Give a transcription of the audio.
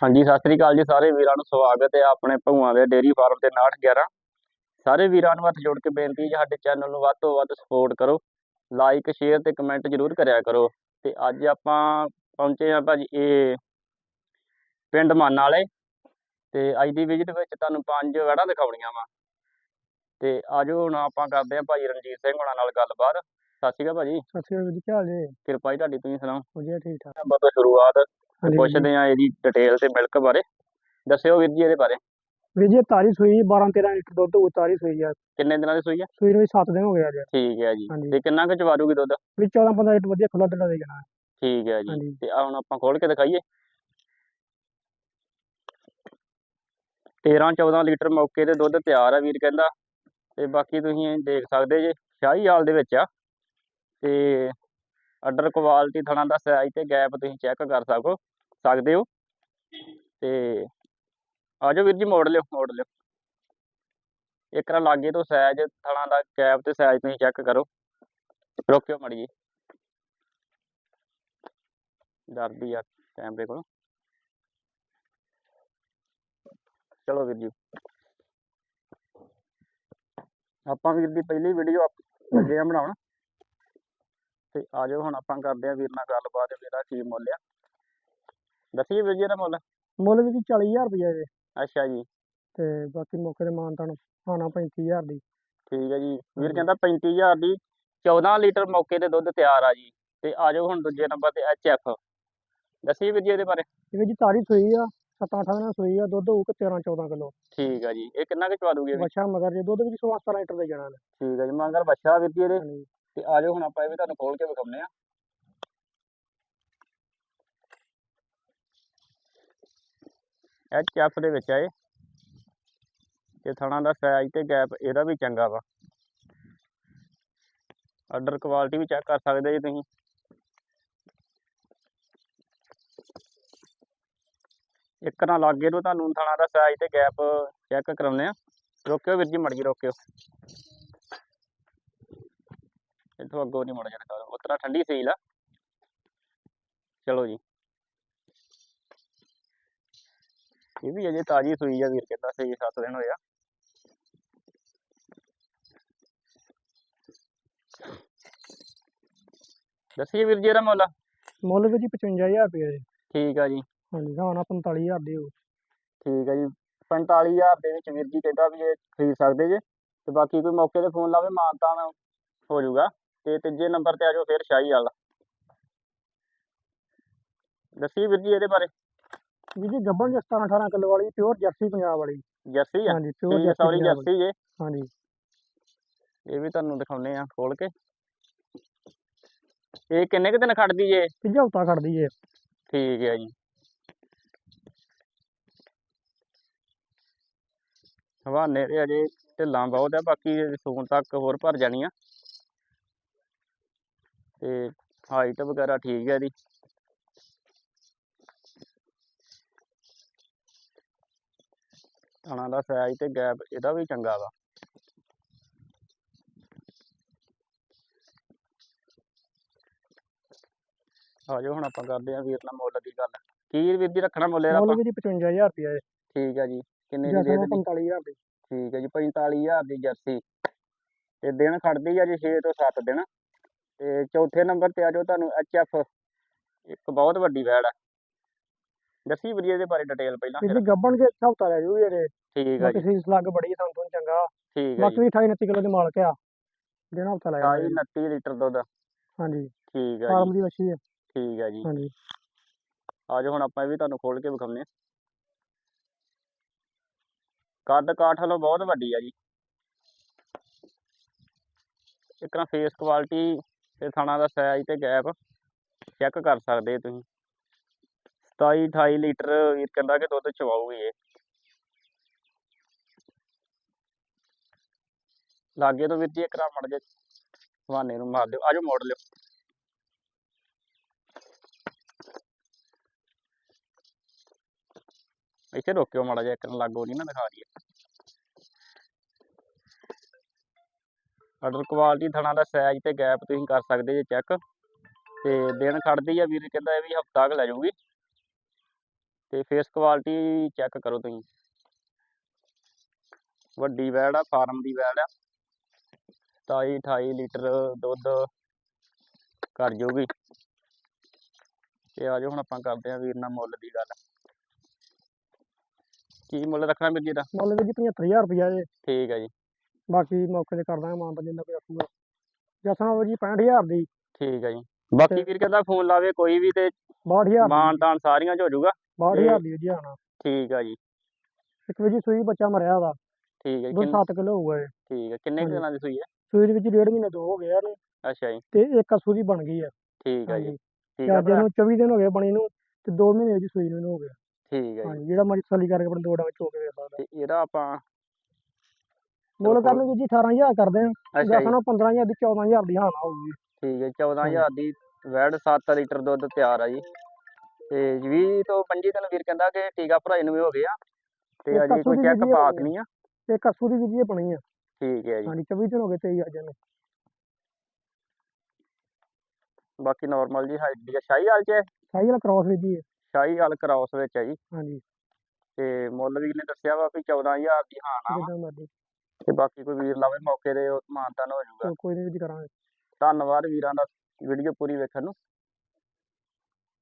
ਹਾਂਜੀ, ਸਤਿ ਸ੍ਰੀ ਅਕਾਲ ਜੀ ਸਾਰੇ ਵੀਰਾਂ ਨੂੰ ਸਵਾਗਤ ਹੈ ਆਪਣੇ ਭੂਆ ਦੇ ਡੇਰੀ ਫਾਰਮ ਤੇ 6911 ਸਾਰੇ ਵੀਰਾਂ ਨੂੰ ਹੱਥ ਜੋੜ ਕੇ ਬੇਨਤੀ ਹੈ ਸਾਡੇ ਚੈਨਲ ਨੂੰ ਵੱਧ ਤੋਂ ਵੱਧ ਸਪੋਰਟ ਕਰੋ। ਲਾਈਕ ਸ਼ੇਅਰ ਤੇ ਕਮੈਂਟ ਜ਼ਰੂਰ ਕਰਿਆ ਕਰੋ। ਤੇ ਅੱਜ ਆਪਾਂ ਪਹੁੰਚੇ ਆ ਭਾਜੀ ਇਹ ਪਿੰਡ ਮਾਨ ਵਾਲੇ। ਤੇ ਅੱਜ ਦੀ ਵਿਜ਼ਿਟ ਵਿੱਚ ਤੁਹਾਨੂੰ ਪੰਜ ਵੜਾ ਦਿਖਾਉਣੀਆਂ ਵਾ। ਤੇ ਆਜੋ ਹੁਣ ਆਪਾਂ ਕਰਦੇ ਆ ਭਾਜੀ ਰਣਜੀਤ ਸਿੰਘ ਹੋਣਾ ਨਾਲ ਗੱਲਬਾਤ। ਸਤਿ ਸ਼੍ਰੀ ਅਕਾਲ ਭਾਜੀ। ਸਤਿ ਸ਼੍ਰੀ ਅਕਾਲ ਜੀ ਕੀ ਹਾਲ ਜੀ? ਕਿਰਪਾ ਜੀ ਤੁਹਾਡੀ ਤੁਸੀਂ ਸੁਣਾਓ? ਵਧੀਆ ਠੀਕ ਠਾਕ। ਨੰਬਰ ਤੋਂ ਸ਼ੁਰੂਆਤ ਜੀ। ਪੁੱਛਦੇ ਆ ਇਹਦੀ ਡਿਟੇਲ ਤੇ ਮਿਲਕ ਬਾਰੇ। ਦੱਸਿਓ ਵੀਰ ਜੀ ਇਹਦੇ ਬਾਰੇ। ਵੀਰ ਜੀ ਤਾਰੀ ਸੂਈ 12 13 ਲੀਟਰ ਦੁੱਧ ਉਹ ਤਾਰੀ ਸੂਈ ਆ। ਕਿੰਨੇ ਦਿਨਾਂ ਦੀ ਸੂਈ ਹੈ ਸੂਈ ਨੂੰ 7 ਦਿਨ ਹੋ ਗਏ ਅੱਜ ਠੀਕ ਹੈ ਜੀ। ਤੇ ਕਿੰਨਾ ਕੁ ਚਵਾਰੂਗੀ ਦੁੱਧ? ਵੀ 14 15 ਲੀਟਰ ਵਧੀਆ ਖੁੱਲਾ ਡੱਲਾ ਦੇ ਜਾਣਾ ਠੀਕ ਹੈ ਜੀ। ਤੇ ਆ ਹੁਣ ਆਪਾਂ ਖੋਲ ਕੇ ਦਿਖਾਈਏ। 13 14 ਲੀਟਰ ਮੌਕੇ ਤੇ ਦੁੱਧ ਤਿਆਰ ਆ ਵੀਰ ਕਹਿੰਦਾ। ਤੇ ਬਾਕੀ ਤੁਸੀਂ ਦੇਖ ਸਕਦੇ ਜੇ ਸ਼ਾਹੀ ਹਾਲ ਦੇ ਵਿੱਚ ਆ। ਤੇ ਆਰਡਰ ਕੁਆਲਿਟੀ ਥਣਾ ਦਾ ਸਾਈਜ਼ ਤੇ ਗੈਪ ਤੁਸੀਂ ਚੈੱਕ ਕਰ ਸਕੋ, ਸਕਦੇ ਹੋ। ਤੇ ਆਜੋ ਵੀਰ ਜੀ ਮੋੜ ਲਿਓ ਮੋੜ ਲਿਓ। ਇੱਕ ਰਾਂ ਲਾਗੇ ਤੋਂ ਸਾਈਜ਼ ਥਣਾ ਦਾ ਗੈਪ ਤੇ ਸਾਈਜ਼ ਤੁਸੀਂ ਚੈੱਕ ਕਰੋ। ਰੋਕਿਓ ਮੜੀ ਜੀ ਡਰਦੀ ਆ ਕੈਮਰੇ ਕੋਲੋਂ। ਚਲੋ ਵੀਰ ਜੀ। ਆਪਾਂ ਵੀਰ ਦੀ ਪਹਿਲੀ ਵੀਡੀਓ ਲੱਗੇ ਆ ਬਣਾਉਣ। ਤੇ ਆਜੋ ਹੁਣ ਆਪਾਂ ਕਰਦੇ ਆ ਵੀਰ ਨਾਲ ਗੱਲਬਾਤ ਵੀ ਇਹਦਾ ਕੀ ਮੁੱਲ ਆ। ਦੱਸੀਏ ਵੀਰ ਜੀ ਇਹਦਾ ਮੁੱਲ? ਮੁੱਲ ਵੀ 40000 ਰੁਪਏ ਦੇ ਅੱਛਾ ਜੀ। ਤੇ ਬਾਕੀ ਮੌਕੇ ਤੇ ਮਾਨ ਤਾਣ ਆਣਾ 35000 ਦੀ। ਠੀਕ ਹੈ ਜੀ। ਵੀਰ। ਕਹਿੰਦਾ 35000 ਦੀ 14 ਲੀਟਰ ਮੌਕੇ ਤੇ ਦੁੱਧ ਤਿਆਰ ਆ ਜੀ। ਤੇ ਆਜੋ ਹੁਣ ਦੂਜੇ ਨੰਬਰ ਤੇ ਐਫ ਦੱਸੀਏ ਵੀਰ ਜੀ ਇਹਦੇ ਬਾਰੇ। ਇਹ ਜੀ ਤਾਰੀ ਸੂਈ ਆ 7 8 ਦਿਨਾਂ ਸੂਈ ਆ ਦੁੱਧ ਹੋਊ 13 14 ਕਿਲੋ। ਠੀਕ ਹੈ ਜੀ। ਇਹ ਕਿੰਨਾ ਕੁ ਚਵਾ ਦੂਗੇ ਬੱਚਾ ਮਗਰ ਜੇ ਦੁੱਧ ਵੀ 16 17 ਲੀਟਰ ਦੇ ਜਾਣਾ ਨੇ ਠੀਕ ਹੈ ਜੀ ਮੰਗਰ ਬੱਚਾ ਵੀਰ ਜੀ ਇਹਦੇ। ਹਾਂਜੀ ਤੇ ਆਜੋ ਹੁਣ ਆਪਾਂ ਇਹ ਵੀ ਤੁਹਾਨੂੰ ਖੋਲ ਕੇ ਵਿਖਾਉਂਦੇ ਆ ਐਚ ਐਫ ਦੇ ਵਿੱਚ ਆ ਤੇ ਥਣਾ ਦਾ ਸਾਈਜ਼ ਤੇ ਗੈਪ ਇਹਦਾ ਵੀ ਚੰਗਾ ਵਾ। ਆਰਡਰ ਕੁਆਲਿਟੀ ਵੀ ਚੈੱਕ ਕਰ ਸਕਦੇ ਜੀ ਤੁਸੀਂ। ਇੱਕ ਨਾ ਲਾਗੇ ਤੋਂ ਤੁਹਾਨੂੰ ਥਣਾ ਦਾ ਸਾਈਜ਼ ਤੇ ਗੈਪ ਚੈੱਕ ਕਰਾਉਂਦੇ ਆ ਰੋਕਿਓ ਵੀਰ ਜੀ, ਮੜ ਜੀ ਰੋਕਿਓ। ਇੱਥੋਂ ਅੱਗੋਂ ਨਹੀਂ ਮੁੜ ਜਾਣਾ ਕਰ ਉਤਰਾ ਠੰਡੀ ਸੀਲ ਆ ਚਲੋ ਜੀ। ਇਹ ਵੀ ਅਜੇ ਤਾਜੀ ਸੂਈ ਆ ਵੀਰ ਕਹਿੰਦਾ ਛੇ ਸੱਤ ਦਿਨ ਹੋਇਆ ਦੱਸੀਏ ਵੀਰ ਜੀ ਇਹਦਾ ਮੁੱਲ? ਮੁੱਲ ਵੀ ਜੀ 55000 ਰੁਪਏ ਦੇ ਠੀਕ ਆ ਜੀ। ਹਾਂਜੀ ਆਣਾ 45000 ਦੇ ਹੋ ਠੀਕ ਆ ਜੀ। 45000 ਦੇ ਵਿੱਚ ਵੀਰ ਜੀ ਕਹਿੰਦਾ ਵੀ ਇਹ ਖਰੀਦ ਸਕਦੇ ਜੇ। ਤੇ ਬਾਕੀ ਕੋਈ ਮੌਕੇ ਤੇ ਫੋਨ ਲਾਵੇ ਮਾਨਤਾਨ ਹੋ ਜਾਊਗਾ। ਤੇ ਤੀਜੇ ਨੰਬਰ ਤੇ ਆ ਜਾਓ ਫਿਰ ਸ਼ਾਹੀ ਵਾਲਾ। ਦੱਸੀ ਵੀਰ ਜੀ ਇਹਦੇ ਬਾਰੇ? ਵੀਰ ਜੀ ਗੱਬਣ ਜੀ 17 18 ਕਿਲੋ ਵਾਲੀ ਪਿਓਰ ਜਰਸੀ ਪੰਜਾਬ ਵਾਲੀ। ਜਰਸੀ ਆ? ਹਾਂਜੀ ਪਿਓਰ ਸੌਰੀ। ਜਰਸੀ ਜੇ ਹਾਂਜੀ। ਇਹ ਵੀ ਤੁਹਾਨੂੰ ਦਿਖਾਉਨੇ ਆ ਖੋਲ ਕੇ। ਇਹ ਕਿੰਨੇ ਕੁ ਦਿਨ ਖੜਦੀ ਜੇ ਤੀਜਾ ਹਫਤਾ ਖੜਦੀ ਏ। ਠੀਕ ਹੈ ਜੀ। ਹਵਾਨੇ ਦੇ ਅਜੇ ਢਿੱਲਾਂ ਬਹੁਤ ਆ ਬਾਕੀ ਸੂਣ ਤੱਕ ਹੋਰ ਭਰ ਜਾਣੀ ਆ ਤੇ ਹਾਈਟ ਵਗੈਰਾ ਠੀਕ ਹੈ ਇਹਦੀ। ਥਣਾ ਦਾ ਸਾਈਜ਼ ਤੇ ਗੈਪ ਇਹਦਾ ਵੀ ਚੰਗਾ ਵਾ। ਆਜੋ ਹੁਣ ਆਪਾਂ ਕਰਦੇ ਆ ਵੀਰ ਨਾਲ ਮੁੱਲ ਦੀ ਗੱਲ। ਕੀ ਵੀਰ ਜੀ ਰੱਖਣਾ ਮੁੱਲ ਇਹਦਾ ਮੁੱਲ ਵੀ ਜੀ 55000 ਰੁਪਏ ਦੇ ਠੀਕ ਹੈ ਜੀ। ਕਿੰਨੇ ਦੀ ਦੇ ਦੇਣੀ 45000 ਦੀ। ਠੀਕ ਹੈ ਜੀ 45000 ਦੀ ਜਰਸੀ। ਤੇ ਦਿਨ ਖੜਦੀ ਆ ਜੀ 6 ਤੋਂ 7 ਦਿਨ। ਤੇ ਚੌਥੇ ਨੰਬਰ ਤੇ ਆ ਜਾਓ ਤੁਹਾਨੂੰ ਐਫ ਇੱਕ ਬਹੁਤ ਵੱਡੀ ਵੈੜ ਆ। ਦੱਸੀ ਵੀਰ ਜੀ ਇਹਦੇ ਬਾਰੇ ਡਿਟੇਲ ਪਹਿਲਾਂ ਜੀ ਗੱਬਣ ਕੇ ਹਫਤਾ ਲੈ ਜੂਗੀ ਇਹਦੇ। ਠੀਕ ਆ ਜੀ। ਸੀਸ ਲੱਗ ਬੜੀ ਸੰਤੋਂ ਚੰਗਾ। ਠੀਕ ਹੈ ਬਾਕੀ ਜੀ ਵੀ 28 29 ਕਿਲੋ ਦੇ ਮਾਲਕ ਆ। ਦੇਣਾ ਹਫਤਾ ਲੈ ਸਾਈ ਜਾਣਾ 29 ਲੀਟਰ ਦੁੱਧ। ਹਾਂਜੀ। ਠੀਕ ਹੈ ਜੀ। ਫਾਰਮ ਦੀ ਵੱਛੀ ਹੈ ਠੀਕ ਹੈ ਜੀ। ਹਾਂਜੀ। ਆਜੋ ਹੁਣ ਆਪਾਂ ਇਹ ਵੀ ਤੁਹਾਨੂੰ ਖੋਲ ਕੇ ਵਿਖਾਉਂਦੇ ਆ ਕੱਦ ਕਾਠ ਵੱਲੋਂ ਬਹੁਤ ਵੱਡੀ ਆ ਜੀ। ਇੱਕ ਨਾ ਫੇਸ ਕੁਆਲਿਟੀ ਤੇ ਥਾਣਾ ਦਾ ਸਾਈਜ਼ ਤੇ ਗੈਪ ਚੈੱਕ ਕਰ ਸਕਦੇ ਤੁਸੀਂ। 27 28 ਲੀਟਰ ਵੀਰ ਕਹਿੰਦਾ ਕਿ ਦੁੱਧ ਚਵਾਊਗੀ ਇਹ। ਲਾਗੇ ਤੋਂ ਵੀਰ ਜੀ ਇੱਕ ਰਾਂ ਮੜ ਜੇ ਹਵਾਨੇ ਨੂੰ ਮਾਰ ਦਿਓ। ਆਜੋ ਮੋੜ ਲਿਓ। ਇੱਥੇ ਰੋਕਿਓ ਮਾੜਾ ਜਿਹਾ, ਇੱਕ ਨੂੰ ਲਾਗੋ ਨਹੀਂ ਨਾ ਦਿਖਾ ਰਹੀ ਆਰਡਰ ਕੁਆਲਿਟੀ ਥਣਾ ਦਾ ਸਾਈਜ਼ ਤੇ ਗੈਪ ਤੁਸੀਂ ਕਰ ਸਕਦੇ ਜੇ ਚੈੱਕ ਤੇ ਦਿਨ ਖੜਦੀ ਆ ਵੀਰ ਕਹਿੰਦਾ ਇਹ ਵੀ ਹਫਤਾ ਕੁ ਲੈ ਜਾਊਗੀ। ਤੇ ਫੇਸ ਕੁਆਲਿਟੀ ਚੈੱਕ ਕਰੋ ਤੁਸੀਂ। ਵੱਡੀ ਵੈੜ ਆ ਫਾਰਮ ਦੀ ਵੈੜ ਆ। 27 28 ਲੀਟਰ ਦੁੱਧ ਕਰ ਜਾਊਗੀ। ਤੇ ਆ ਜਾਓ ਹੁਣ ਆਪਾਂ ਕਰਦੇ ਆਂ ਵੀਰ ਨਾਲ ਮੁੱਲ ਦੀ ਗੱਲ। ਕੀ ਮੁੱਲ ਰੱਖਣਾ ਵੀਰ ਜੀ ਦਾ? ਮੁੱਲ ਵੀਰ ਜੀ 75000 ਰੁਪਇਆ ਜੇ। ਠੀਕ ਹੈ ਜੀ। ਬਾਕੀ ਮੌਕੇ ਤੇ ਕਰ ਦਾਂਗੇ ਮਾਨ ਜਿੰਨਾ ਕੋਈ ਆਖੂਗਾ। ਜਸਨਾ ਵੀਰ ਜੀ 65000 ਦੀ। ਠੀਕ ਹੈ ਜੀ। ਬਾਕੀ ਵੀਰ ਕਹਿੰਦਾ ਫੋਨ ਲਾਵੇ ਕੋਈ ਵੀ ਤੇ 62000 ਦੀ। ਮਾਨ ਤਾਨ ਸਾਰੀਆਂ ਚ ਹੋ ਜਾਊਗਾ। 62000 ਦੀ ਜੀ ਆਣਾ ਠੀਕ ਆ ਜੀ। ਇੱਕ ਵੀਰ ਜੀ ਸੂਈ ਬੱਚਾ ਮਰਿਆ ਦਾ ਠੀਕ ਹੈ ਦੁੱਧ ਕਿੰਨ 7 ਕਿਲੋ ਹੋਊਗਾ ਇਹ। ਠੀਕ ਹੈ ਕਿੰਨੇ। ਦਿਨਾਂ ਦੀ ਸੂਈ ਹੈ ਸੂਈ ਦੇ ਵਿੱਚ ਡੇਢ ਮਹੀਨੇ ਦੋ ਹੋ ਗਿਆ ਇਹਨੂੰ। ਅੱਛਾ ਜੀ। ਤੇ ਇੱਕ ਅਸੂ ਦੀ ਬਣ ਗਈ ਆ। ਠੀਕ ਹੈ ਜੀ। ਠੀਕ ਆ ਭਰਾ। ਇਹਨੂੰ 24 ਦਿਨ ਹੋ ਗਏ ਬਣੀ ਨੂੰ ਤੇ 2 ਮਹੀਨੇ ਵਿੱਚ ਸੂਈ ਨੂੰ ਹੋ ਗਿਆ। ਠੀਕ ਹੈ ਜੀ। ਜਿਹੜਾ ਮਰਜ਼ੀ ਤਸੱਲੀ ਕਰਕੇ ਆਪਣੇ ਦੋੜਾਂ ਵਿੱਚ ਹੋ ਕੇ ਵੇਖ ਸਕਦਾ। ਤੇ ਇਹਦਾ ਆਪਾਂ ਮੁੱਲ ਕਰਨ ਵੀਰ ਜੀ 18000 ਕਰਦੇ ਆ। ਅੱਛਾ ਜੀ। ਜਸਨਾ 15000 ਦੀ 14000 ਦੀ ਹਾਨਾ ਹੋਊਗੀ ਠੀਕ ਹੈ 14000 ਦੀ ਵੈੜ 7 ਲੀਟਰ ਦੁੱਧ ਤਿਆਰ ਆ ਜੀ। ਤੇ 20 ਤੋਂ 25 ਦਿਨ ਵੀਰ ਕਹਿੰਦਾ ਕਿ ਟੀਕਾ ਭਰਾਈ ਨੂੰ ਵੀ ਹੋ ਗਿਆ ਤੇ ਅਜੇ ਕੱਸੂ ਕੋਈ ਚੈੱਕ ਪਾਸ। ਨਹੀਂ ਆ। ਤੇ ਇੱਕ ਅਸੂ ਦੀ ਇਹ ਬਣੀ ਆ। ਠੀਕ ਹੈ ਜੀ। ਹਾਂਜੀ 24 ਦਿਨ ਹੋ ਗਏ 23 ਅੱਜ ਇਹਨੂੰ ਬਾਕੀ ਨਾਰਮਲ ਜੀ ਹਾਈਟ ਦੀ ਆ ਸ਼ਾਹੀਵਾਲ ਚ ਹੈ। ਸਾਈ ਵਾਲਾ ਕ੍ਰਾਸ ਵੀਰ ਜੀ ਇਹ। ਸ਼ਾਹੀਵਾਲ ਕ੍ਰਾਸ ਵਿੱਚ ਹੈ ਜੀ। ਹਾਂਜੀ। ਤੇ ਮੁੱਲ ਵੀਰ ਨੇ ਦੱਸਿਆ ਵਾ ਵੀ 14000 ਦੀ ਹਾਂ ਨਾ ਵਾ ਤੇ ਬਾਕੀ ਕੋਈ ਵੀਰ ਲਾਵੇ ਮੌਕੇ ਦੇ ਮਾਨਤਾਨ ਹੋ ਜਾਊਗਾ। ਚਲੋ ਕੋਈ ਨਹੀਂ ਵੀਰ ਜੀ ਕਰਾਂਗੇ। ਧੰਨਵਾਦ ਵੀਰਾਂ ਦਾ। ਵੀਡੀਓ ਪੂਰੀ ਵੇਖਣ ਨੂੰ।